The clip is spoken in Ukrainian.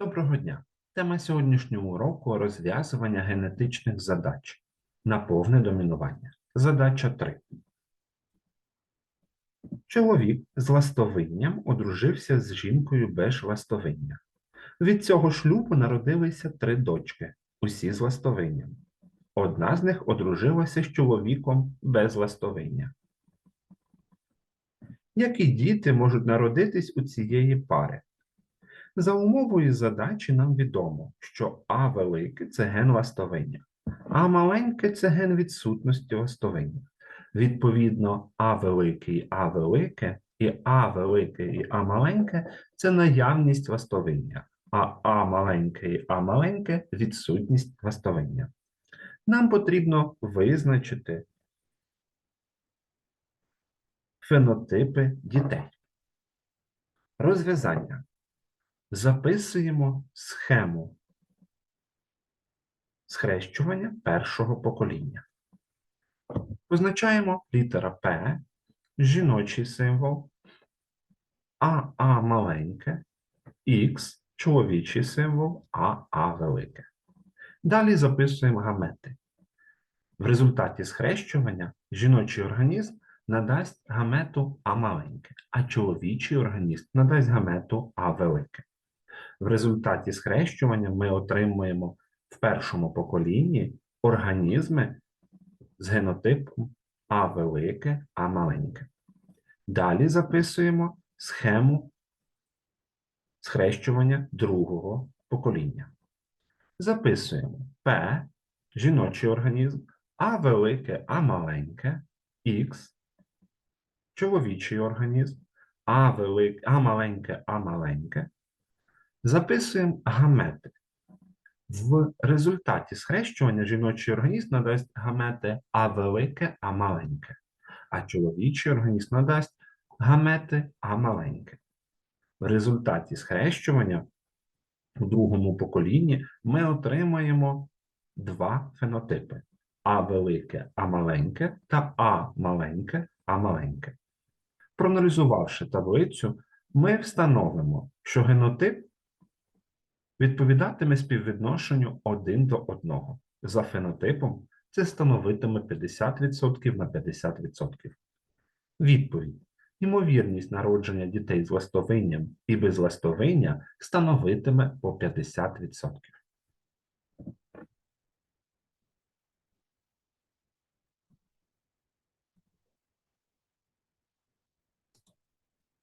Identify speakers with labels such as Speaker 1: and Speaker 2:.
Speaker 1: Доброго дня! Тема сьогоднішнього уроку розв'язування генетичних задач на повне домінування. Задача 3. Чоловік з ластовинням одружився з жінкою без ластовиння. Від цього шлюбу народилися три дочки, усі з ластовинням. Одна з них одружилася з чоловіком без ластовиння. Які діти можуть народитись у цієї пари? За умовою задачі нам відомо, що А велике це ген ластовиння, а маленьке це ген відсутності ластовиння. Відповідно, А велике і А велике, і А велике і А маленьке це наявність ластовиння, а А маленьке і А маленьке відсутність ластовиння. Нам потрібно визначити фенотипи дітей. Розв'язання. Записуємо схему схрещування першого покоління. Позначаємо літера П, жіночий символ, АА маленьке, Х чоловічий символ, АА велике. Далі записуємо гамети. В результаті схрещування жіночий організм надасть гамету А маленьке, а чоловічий організм надасть гамету А велике. В результаті схрещування ми отримуємо в першому поколінні організми з генотипом А велике, А маленьке. Далі записуємо схему схрещування другого покоління. Записуємо П, жіночий організм, А велике, А маленьке, Х, чоловічий організм, А велике, А маленьке, А маленьке. Записуємо гамети. В результаті схрещування жіночий організм надасть гамети А велике, А маленьке, а чоловічий організм надасть гамети А маленьке. В результаті схрещування у другому поколінні ми отримаємо два фенотипи: А велике, А маленьке та А маленьке, А маленьке. Проаналізувавши таблицю, ми встановимо, що генотип відповідатиме співвідношенню 1 до 1. За фенотипом це становитиме 50% на 50%. Відповідь. Ймовірність народження дітей з ластовинням і без ластовиння становитиме по 50%.